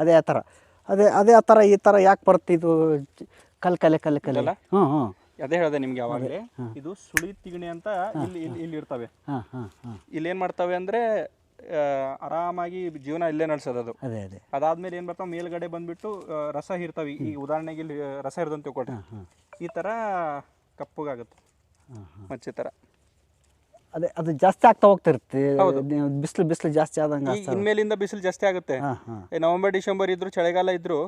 ಅದೇ ಆ ಥರ. ಅದೇ ಅದೇ ಆ ಥರ ಈ ಥರ ಯಾಕೆ ಬರುತ್ತೆ ಇದು? ಕಲ್ ಕಲೆ ಕಲ್ ಕಲೆ? ಹ್ಞೂ ಹ್ಞೂ ಅದೇ ಹೇಳಿದೆ ನಿಮ್ಗೆ ಯಾವಾಗಲೇ. ಇದು ಸುಳಿ ತಿಗಣಿ ಅಂತ ಇಲ್ಲಿ ಇಲ್ಲಿ ಇಲ್ಲಿ ಇರ್ತವೆ. ಹಾಂ ಹಾಂ ಹಾಂ. ಇಲ್ಲಿ ಏನು ಮಾಡ್ತವೆ ಅಂದರೆ ಆರಾಮಾಗಿ ಜೀವನ ಇಲ್ಲೇ ನಡೆಸೋದು ಅದು ಅದೇ. ಅದೇ ಅದಾದ್ಮೇಲೆ ಏನು ಬರ್ತಾವೆ ಮೇಲ್ಗಡೆ ಬಂದ್ಬಿಟ್ಟು ರಸ ಇರ್ತವೆ ಈಗ ಉದಾಹರಣೆಗೆ ಇಲ್ಲಿ ರಸ ಇರ್ದಂತೆ ತಿಳ್ಕೊಳ್ರಿ. ಈ ಥರ ಕಪ್ಪಗಾಗುತ್ತೆ. ಮಚ್ಚೆ ಥರ ಅದೇ ಅದು ಜಾಸ್ತಿ ಆಗ್ತಾ ಹೋಗ್ತಿರುತ್ತೆ. ಬಿಸಿಲು ಬಿಸಿಲು ಜಾಸ್ತಿ ಆದಂಗೆ ಇನ್ಮೇಲಿಂದ ಬಿಸಿಲು ಜಾಸ್ತಿ ಆಗುತ್ತೆ. ನವೆಂಬರ್ ಡಿಸೆಂಬರ್ ಇದ್ರು ಚಳಿಗಾಲ ಇದ್ರು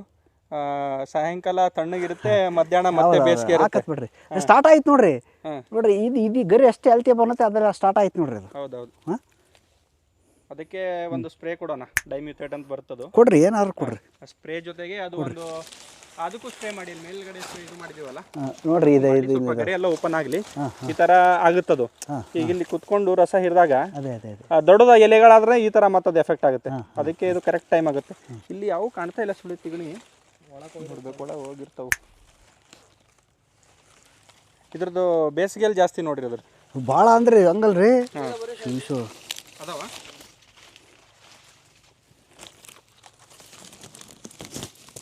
ಸಾಯಂಕಾಲ ತಣ್ಣಗಿರುತ್ತೆ ಮಧ್ಯಾಹ್ನ ಮತ್ತೆ ಬೇಸಿಗೆ ಹಾಕತ್ ಬಿಡ್ರಿ. ಸ್ಟಾರ್ಟ್ ಆಯ್ತು ನೋಡ್ರಿ. ನೋಡ್ರಿ ಇದು ಇದು ಗರಿ ಅಷ್ಟೇ ಅಲ್ತಿ ಬರುತ್ತೆ ಅದೆಲ್ಲ ಸ್ಟಾರ್ಟ್ ಆಯ್ತು ನೋಡ್ರಿ ಅದು. ಹೌದೌದು. ಅದಕ್ಕೆ ಒಂದು ಸ್ಪ್ರೇ ಕೊಡೋಣ. ಡೈಮ್ಯೂಥೇಟ್ ಅಂತ ಬರ್ತದು. ಕೊಡ್ರಿ ಏನಾದ್ರು ಕೊಡ್ರಿ. ಸ್ಪ್ರೇ ಜೊತೆಗೆ ಅದು ಒಂದು ಅದಕ್ಕೂ ಸ್ಪ್ರೇ ಮಾಡಿ ಮೇಲ್ಗಡೆ ಇದು ಮಾಡಿದೀವಲ್ಲ ನೋಡ್ರಿ ಇದು ಇದು ಎಲ್ಲ ಓಪನ್ ಆಗಲಿ. ಈ ತರ ಆಗುತ್ತದು. ಈಗ ಇಲ್ಲಿ ಕುತ್ಕೊಂಡು ರಸ ಆ ದೊಡ್ಡದ ಎಲೆಗಳಾದ್ರೆ ಈ ತರ ಮತ್ತದು ಎಫೆಕ್ಟ್ ಆಗುತ್ತೆ. ಅದಕ್ಕೆ ಇದು ಕರೆಕ್ಟ್ ಟೈಮ್ ಆಗುತ್ತೆ. ಇಲ್ಲಿ ಯಾವ ಕಾಣ್ತಾ ಇಲ್ಲ ಸುಳಿ ತಿಗಳಿ ಒಳಗೆ ಹೋಗ್ಬಿಡ್ಬೇಕು ಒಳಗೆ ಹೋಗಿರ್ತಾವು. ಇದ್ರದ್ದು ಬೇಸಿಗೆಯಲ್ಲಿ ಜಾಸ್ತಿ ನೋಡ್ರಿ ಅದ್ರ ಭಾಳ ಅಂದ್ರೆ ಹಂಗಲ್ರಿ? ಅದಾವ?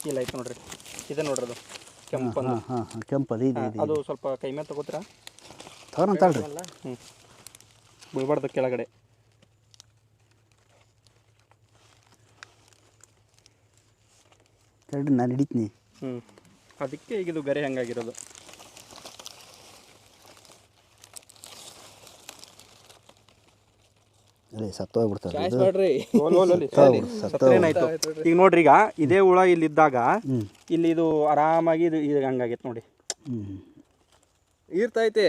ಇಲ್ಲ ಆಯ್ತು ನೋಡ್ರಿ. ಇದೆ ನೋಡ್ರಿ ಅದು. ಕೆಂಪು ಹಾಂ ಹಾಂ ಹಾಂ ಕೆಂಪದು ಇದೆ ಇದೆ ಅದು ಸ್ವಲ್ಪ ಕೈ ಮೇಲೆ ತಗೋತೀರಾ? ತಗೊಂತಳ್ರಿ ಹ್ಞೂ ಬೀಳ್ಬಾರ್ದು ಕೆಳಗಡೆ. ನಾನು ಹಿಡಿತೀನಿ. ಹ್ಞೂ ಅದಕ್ಕೆ ಈಗ ಇದು ಗರೆ ಹಂಗಾಗಿರೋದು. ಈಗ ನೋಡ್ರಿ ಈಗ ಇದೇ ಹುಳ ಇಲ್ಲಿದ್ದಾಗ ಇದ್ದಾಗ ಇಲ್ಲಿ ಇದು ಆರಾಮಾಗಿ ಇದು ಇದು ಹಂಗಾಗೈತೆ ನೋಡಿ. ಇರ್ತೈತೆ.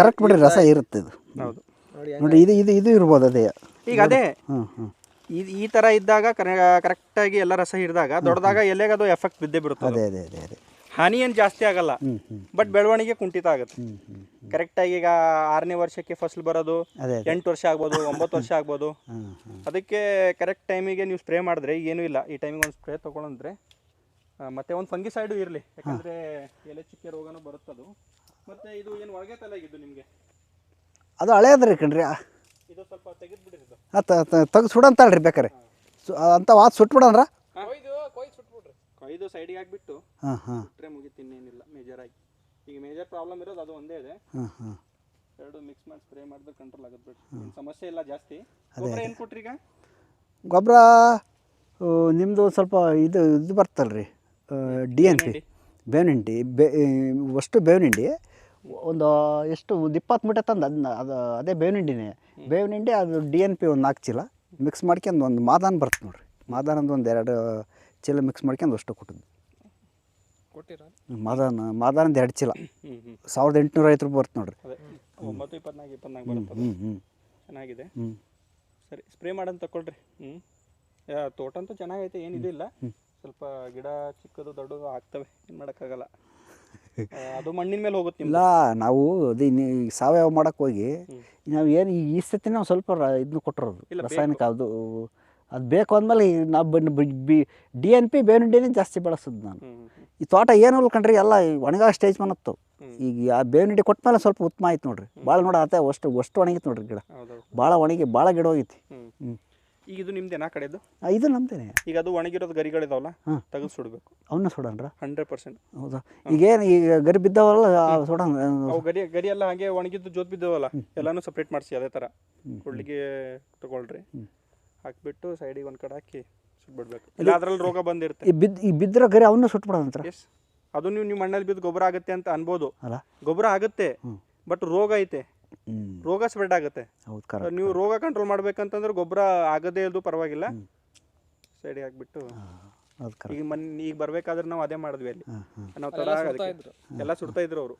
ಕರೆಕ್ಟ್ ಬಿಡ್ರಿ ರಸ ಇರುತ್ತೆ. ಇದು. ಹೌದು. ನೋಡಿ ಇದು ಇದು ಇದು ಇರ್ಬೋದು ಅದೇ. ಈಗ ಅದೇ ಇದು ಈ ತರ ಥರ ಇದ್ದಾಗ ಕರೆಕ್ಟಾಗಿ ಎಲ್ಲ ರಸ ಹಿಡಿದಾಗ ದೊಡ್ಡದಾಗ ಎಲೆಗೆ ಅದು ಎಫೆಕ್ಟ್ ಬಿದ್ದೇ ಬಿಡುತ್ತೆ ಅದೇ ಅದೇ ಅದೇ ಅದೇ. ಹಾನಿ ಏನು ಜಾಸ್ತಿ ಆಗಲ್ಲ. ಬಟ್ ಬೆಳವಣಿಗೆ ಕುಂಠಿತ ಆಗುತ್ತೆ. ಕರೆಕ್ಟಾಗಿ ಈಗ ಆರನೇ ವರ್ಷಕ್ಕೆ ಫಸಲು ಬರೋದು ಅದೇ ಅದೇ. ಎಂಟು ವರ್ಷ ಆಗ್ಬೋದು ಒಂಬತ್ತು ವರ್ಷ ಆಗ್ಬೋದು. ಹಾಂ ಹಾಂ ಅದಕ್ಕೆ ಕರೆಕ್ಟ್ ಟೈಮಿಗೆ ನೀವು ಸ್ಪ್ರೇ ಮಾಡಿದ್ರೆ ಏನೂ ಇಲ್ಲ. ಈ ಟೈಮಿಗೆ ಒಂದು ಸ್ಪ್ರೇ ತೊಗೊಳಂದ್ರೆ ಆ, ಮತ್ತೆ ಒಂದು ಫಂಗಿಸೈಡು ಇರಲಿ. ಯಾಕಂದರೆ ಎಲೆ ಚಿಕ್ಕ ರೋಗನೂ ಬರುತ್ತದು ಮತ್ತೆ ಇದು ಏನು ಒಳಗೆ ಇದು ನಿಮಗೆ? ಅದು ಹಳೇದ್ರಿ ಕಣ್ರಿ. ಇದು ಸ್ವಲ್ಪ ತೆಗೆದ್ಬಿಡಿರಿ ಇದು ಆತ ತೆಗ್ದು ಸುಡಂತಳ್ರಿ ಬೇಕಾರೆ. ಸು ಅಂತ ವಾತ್ ಸುಟ್ಬಿಡನ್ರ ಕೊಯ್ದು ಸೈಡಿಗೆ ಹಾಕ್ಬಿಟ್ಟು ಹಾಂ ಹಾಂ. ಬಿಟ್ರೆ ಏನಿಲ್ಲ ಇನ್ನೇನಿಲ್ಲ ಮೇಜರಾಗಿ ಈಗ ಮೇಜರ್ ಪ್ರಾಬ್ಲಮ್ ಇರೋದು ಅದು ಒಂದೇ ಇದೆ. ಹಾಂ ಹಾಂ. ಎರಡು ಮಿಕ್ಸ್ ಮಾಡಿ ಸ್ಪ್ರೇ ಮಾಡಿದ್ರೆ ಕಂಟ್ರೋಲ್ ಆಗುತ್ತೆ ಏನ್ ಸಮಸ್ಯೆ ಇಲ್ಲ ಜಾಸ್ತಿ. ಗೊಬ್ಬರ ಏನು ಕೊಟ್ರಿ ಈಗ ಗೊಬ್ಬರ ನಿಮ್ಮದು ಸ್ವಲ್ಪ ಇದು ಇದು ಬರ್ತಲ್ರಿ ಡಿ ಎನ್ ಪಿ ಬೇವಿನಿಂಡಿ ಬೇ ಅಷ್ಟು ಬೇವಿನ ಹಿಂಡಿ ಒಂದು ಎಷ್ಟು ಒಂದು ಇಪ್ಪತ್ತು ಮೂಟೆ ತಂದು ಅದನ್ನ ಅದು ಅದೇ ಬೇವಿನಿಂಡಿನೇ ಬೇವಿನಿಂಡಿ ಅದು ಡಿ ಎನ್ ಪಿ ಒಂದು ನಾಲ್ಕು ಚೀಲ ಮಿಕ್ಸ್ ಮಾಡ್ಕೊಂಡು ಒಂದು ಮಾದಾನ ಬರ್ತದೆ ನೋಡಿರಿ. ಮಾದಾನದ ಒಂದು ಎರಡು ಚೀಲ ಮಿಕ್ಸ್ ಮಾಡ್ಕೊಂಡು ಅಷ್ಟು ಕೊಟ್ಟಿದ್ದು. ಕೊಟ್ಟಿರ ಮಾದಾನ ಮಾದಾನದ ಎರಡು ಚೀಲ. ಸಾವಿರದ ಎಂಟುನೂರ ಐವತ್ತು ರೂಪಾಯಿ ಬರುತ್ತೆ ನೋಡ್ರಿ. ಒಂಬತ್ತು ಇಪ್ಪತ್ನಾಲ್ಕು ಇಪ್ಪತ್ನಾಲ್ಕು ಬರುತ್ತೆ ಚೆನ್ನಾಗಿದೆ. ಸರಿ ಸ್ಪ್ರೇ ಮಾಡಂತ ತಕೊಳ್ರಿ. ಹ್ಞೂ ತೋಟ ಅಂತೂ ಚೆನ್ನಾಗೈತೆ ಏನಿದು ಇಲ್ಲ ಸ್ವಲ್ಪ ಗಿಡ ಚಿಕ್ಕದು ದೊಡ್ಡದು ಆಗ್ತವೆ ಏನು ಮಾಡೋಕ್ಕಾಗಲ್ಲ. ಅದು ಮಣ್ಣಿನ ಮೇಲೆ ಹೋಗುತ್ತೆ ಇಲ್ಲ ನಾವು ಅದು ಸಾವಯವ ಮಾಡಕ್ಕೆ ಹೋಗಿ ನಾವು ಏನು ಈ ಸತಿ ನಾವು ಸ್ವಲ್ಪ ಇದನ್ನು ಕೊಟ್ಟಿರೋದು ರಾಸಾಯನಿಕ ಅದು ಅದು ಬೇಕು ಅಂದಮೇಲೆ ನಾವು ಬಿ ಡಿ ಎನ್ ಪಿ ಬೇವಿನ ಹಿಂಡಿನೇ ಜಾಸ್ತಿ ಬಳಸೋದು ನಾನು. ಈ ತೋಟ ಏನು ಉಳ್ಕೊಂಡ್ರಿ ಎಲ್ಲ ಈ ಒಣಗಾ ಸ್ಟೇಜ್ ಮನತ್ತು ಈಗ ಆ ಬೇವಿನ ಹಿಂಡಿ ಕೊಟ್ಟ ಮೇಲೆ ಸ್ವಲ್ಪ ಉತ್ತಮ ಆಯ್ತು ನೋಡ್ರಿ. ಭಾಳ ನೋಡ ಆತ ಅಷ್ಟು ಅಷ್ಟು ಒಣಗಿತ್ತು ನೋಡ್ರಿ ಗಿಡ. ಭಾಳ ಒಣಗಿ ಭಾಳ ಗಿಡ ಹೋಗಿತ್ತು. ಹ್ಞೂ ಈಗ ಇದು ನಿಮ್ದೇನಾ ಕಡೆದು? ಇದು ನಮ್ದೇನೆ. ಈಗ ಅದು ಒಣಗಿರೋದು ಗರಿಗಳಿದಾವಲ್ಲ ಹಾಂ. ತೆಗೆದು ಸುಡಬೇಕು. ಅವನ್ನ ಸುಡನ್ರ ಹಂಡ್ರೆಡ್ ಪರ್ಸೆಂಟ್. ಹೌದಾ? ಈಗೇನು ಈಗ ಗರಿ ಬಿದ್ದವಲ್ಲ ಸುಡೋಣ ಅವು ಗರಿ ಗರಿ ಎಲ್ಲ ಹಾಗೆ ಒಣಗಿದ್ದು ಜೋತ್ ಬಿದ್ದವಲ್ಲ ಎಲ್ಲಾನು ಸಪ್ರೇಟ್ ಮಾಡಿಸಿ ಅದೇ ಥರ ಕೊಡ್ಲಿಕ್ಕೆ ತಗೊಳ್ರಿ. ಹಾಕ್ಬಿಟ್ಟು ಸೈಡಿಗೆ ಒಂದು ಕಡೆ ಹಾಕಿ ಸುಟ್ಬಿಡ್ಬೇಕು. ಇಲ್ಲ ಅದ್ರಲ್ಲಿ ರೋಗ ಬಂದಿರುತ್ತೆ. ಈ ಬಿದ್ದು ಈ ಬಿದ್ದಿರೋ ಗರಿ ಅವನ್ನ ಸುಟ್ಬಿಡೋದಂತ್ರ ಎಸ್ ಅದು ನೀವು ನಿಮ್ಮ ಮಣ್ಣಲ್ಲಿ ಬಿದ್ದು ಗೊಬ್ಬರ ಆಗುತ್ತೆ ಅಂತ ಅನ್ಬೋದು. ಅಲ್ಲ? ಗೊಬ್ಬರ ಆಗುತ್ತೆ. ಬಟ್ ರೋಗ ಐತೆ. ಹ್ಞೂ ರೋಗ ಸ್ಪ್ರೆಡ್ ಆಗುತ್ತೆ. ಹೌದು ಕರೆಕ್ಟ್ ನೀವು ರೋಗ ಕಂಟ್ರೋಲ್ ಮಾಡ್ಬೇಕಂತಂದ್ರೆ ಗೊಬ್ಬರ ಆಗದೇ ಇಲ್ದು ಪರವಾಗಿಲ್ಲ. ಸೈಡಿಗೆ ಹಾಕ್ಬಿಟ್ಟು ಈಗ ಮನ್ ಈಗ ಬರ್ಬೇಕಾದ್ರೆ ನಾವು ಅದೇ ಮಾಡಿದ್ವಿ ಅಲ್ಲಿ. ನಾವು ತಡ ಎಲ್ಲ ಸುಡ್ತಾ ಇದ್ರು. ಅವರು.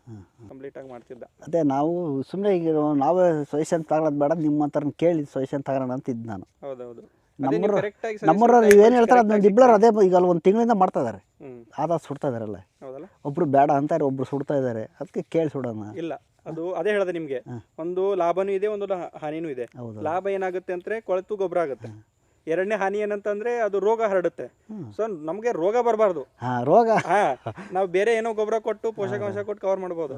ಕಂಪ್ಲೀಟ್ ಆಗಿ ಮಾಡ್ತಿದ್ದ. ಅದೇ ನಾವು ಸುಮ್ಮನೆ ಈಗ ನಾವೇ ಸೊಲ್ಯೂಷನ್ ತಗೊಳ್ಳೋದು ಬೇಡ ನಿಮ್ಮ ಹತ್ರ ಕೇಳಿ ಸೊಲ್ಯೂಷನ್ ತಗೊಳ್ಳೋಣ ಅಂತ ಇದ್ದು ನಾನು. ಹೌದೌದು. ನಮ್ಮೂರ ಕರೆಕ್ಟಾಗಿ ನಮ್ಮೂರ ನೀವೇನು ಹೇಳ್ತಾರೆ ಅದನ್ನ ದಿಬ್ಲರ್ ಅದೇ ಈಗ ಅಲ್ಲಿ ಒಂದು ತಿಂಗಳಿಂದ ಮಾಡ್ತಾ ಇದ್ದಾರೆ ಹ್ಮ್. ಆದ ಸುಡ್ತಾ ಇದಾರಲ್ಲ. ಹೌದಲ್ಲ? ಒಬ್ರು ಬೇಡ ಅಂತಾರೆ ಒಬ್ರು ಸುಡ್ತಾ ಇದ್ದಾರೆ ಅದಕ್ಕೆ ಕೇಳಿ ಸುಡೋಣ. ಇಲ್ಲ ಅದು ಅದೇ ಹೇಳಿದೆ ನಿಮಗೆ. ಒಂದು ಲಾಭನೂ ಇದೆ ಒಂದು ಲ- ಹಾನಿನೂ ಇದೆ. ಹೌದು. ಲಾಭ ಏನಾಗುತ್ತೆ ಅಂದ್ರೆ ಕೊಳೆತು ಗೊಬ್ಬರ ಆಗುತ್ತೆ. ಎರಡನೇ ಹಾನಿ ಏನಂತಂದ್ರೆ ಅದು ರೋಗ ಹರಡುತ್ತೆ. ಸೊ ನಮಗೆ ರೋಗ ಬರಬಾರ್ದು. ಹಾಂ ರೋಗ. ಹಾ ನಾವು ಬೇರೆ ಏನೋ ಗೊಬ್ಬರ ಕೊಟ್ಟು ಪೋಷಕಾಂಶ ಕೊಟ್ಟು ಕವರ್ ಮಾಡ್ಬೋದು.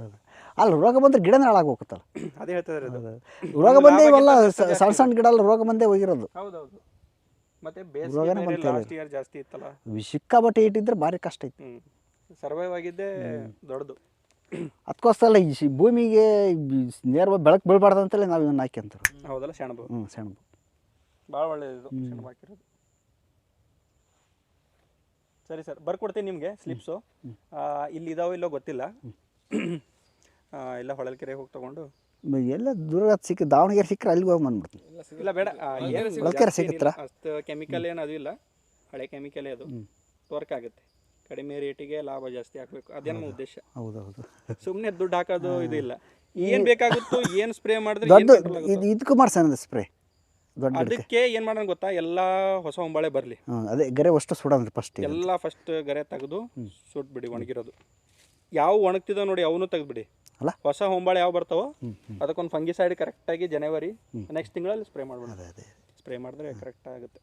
ಅಲ್ಲ ರೋಗ ಬಂದ್ರೆ ಗಿಡನೇ ಹಾಳಾಗಿ ಹೋಗುತ್ತಲ್ಲ ಅದೇ ಹೇಳ್ತಾ ರೋಗ ಬಂದೇ ಇವೆಲ್ಲ ಸಣ್ಣ ಸಣ್ಣ ಗಿಡ ಅಲ್ಲ ರೋಗ ಬಂದೇ ಹೋಗಿರೋದು. ಹೌದೌದು. ಮತ್ತೆ ರೋಗನೇ ಬೇಸಿಗೆ ಲಾಸ್ಟ್ ಇಯರ್ ಜಾಸ್ತಿ ಇತ್ತಲ್ಲ. ಸಿಕ್ಕಾಬಟ್ಟೆ ಇಟ್ಟಿದ್ರೆ ಭಾರಿ ಕಷ್ಟ ಐತಿ ಸರ್ವೈವ್ ಆಗಿದ್ದೆ ದೊಡ್ಡದು. ಅದಕ್ಕೋಸ್ಕರ ಈ ಭೂಮಿಗೆ ನೇರವಾಗಿ ಬೆಳಕು ಬೀಳ್ಬಾರ್ದು ಅಂತಲೇ ನಾವು ಇವನ್ನ ಹಾಕ್ಯಂತಾರೆ ಹೌದಲ್ಲ ಸೆಣಬು. ಹ್ಞೂ ಸಣ್ಣ ಭಾಳ ಒಳ್ಳೇದು ಹಾಕಿರೋದು. ಸರಿ ಸರ್ ಬರ್ಕೊಡ್ತೀನಿ ನಿಮಗೆ ಸ್ಲಿಪ್ಸು ಇಲ್ಲಿ ಇದಾವೋ ಇಲ್ಲೋ ಗೊತ್ತಿಲ್ಲ. ಎಲ್ಲ ಇಲ್ಲ ಹೊಳಲ್ಕೆರೆ ಹೋಗಿ ತಗೊಂಡು. ಎಲ್ಲ ದೂರ ಸಿಕ್ಕ ದಾವಣಗೆರೆ ಸಿಕ್ಕರೆ ಅಲ್ಲಿಗೆ ಹೋಗಿ ಬಂದ್ಬಿಡ್ತೀನಿ. ಇಲ್ಲ ಬೇಡ. ಹೊಳಲ್ಕೆರೆ ಸಿಗುತ್ತಾ? ಅಷ್ಟು ಕೆಮಿಕಲ್ ಏನು ಅದು ಇಲ್ಲ. ಹಳೆ ಕೆಮಿಕಲ್ ಅದು. ವರ್ಕ್ ಆಗುತ್ತೆ. ಕಡಿಮೆ ರೇಟಿಗೆ ಲಾಭ ಜಾಸ್ತಿ ಹಾಕಬೇಕು ಅದೇ ನಮ್ಮ ಉದ್ದೇಶ. ಹೌದೌದು. ಸುಮ್ಮನೆ ದುಡ್ಡು ಹಾಕೋದು ಇದು ಇಲ್ಲ. ಏನು ಬೇಕಾಗುತ್ತೋ ಏನು ಸ್ಪ್ರೇ ಮಾಡಿದ್ರೆ ದೊಡ್ಡ ಆಗುತ್ತೋ. ಇದು ಇದಕ್ಕೂ ಮಾಡ್ಸೋಣ ಸ್ಪ್ರೇ ದೊಡ್ಡ ಗಿಡಕ್ಕೆ ಅದಕ್ಕೆ ಏನ್ ಮಾಡೋಣ ಗೊತ್ತಾ? ಎಲ್ಲಾ ಹೊಸ ಹೊಂಬಾಳೆ ಬರಲಿ. ಅದೇ ಗರೆ ಅಷ್ಟು ಸುಡೋಣ ಫಸ್ಟ್ ಎಲ್ಲಾ ಫಸ್ಟ್ ಗರೆ ತೆಗೆದು ಸುಟ್ಬಿಡಿ ಒಣಗಿರೋದು. ಯಾವ ಒಣಗ್ತಿದ ನೋಡಿ ಅವನು ತೆಗೆದ್ಬಿಡಿ ಅಲ್ಲ? ಹೊಸ ಹೊಂಬಾಳೆ ಯಾವ ಬರ್ತಾವೋ ಅದಕ್ಕೊಂದು ಫಂಗಿಸೈಡ್ ಕರೆಕ್ಟಾಗಿ ಜನವರಿ ನೆಕ್ಸ್ಟ್ ತಿಂಗಳಲ್ಲಿ ಸ್ಪ್ರೇ ಮಾಡ್ಬಿಡೋಣ ಅದೇ ಅದೇ. ಸ್ಪ್ರೇ ಮಾಡಿದ್ರೆ ಕರೆಕ್ಟ್ ಆಗುತ್ತೆ.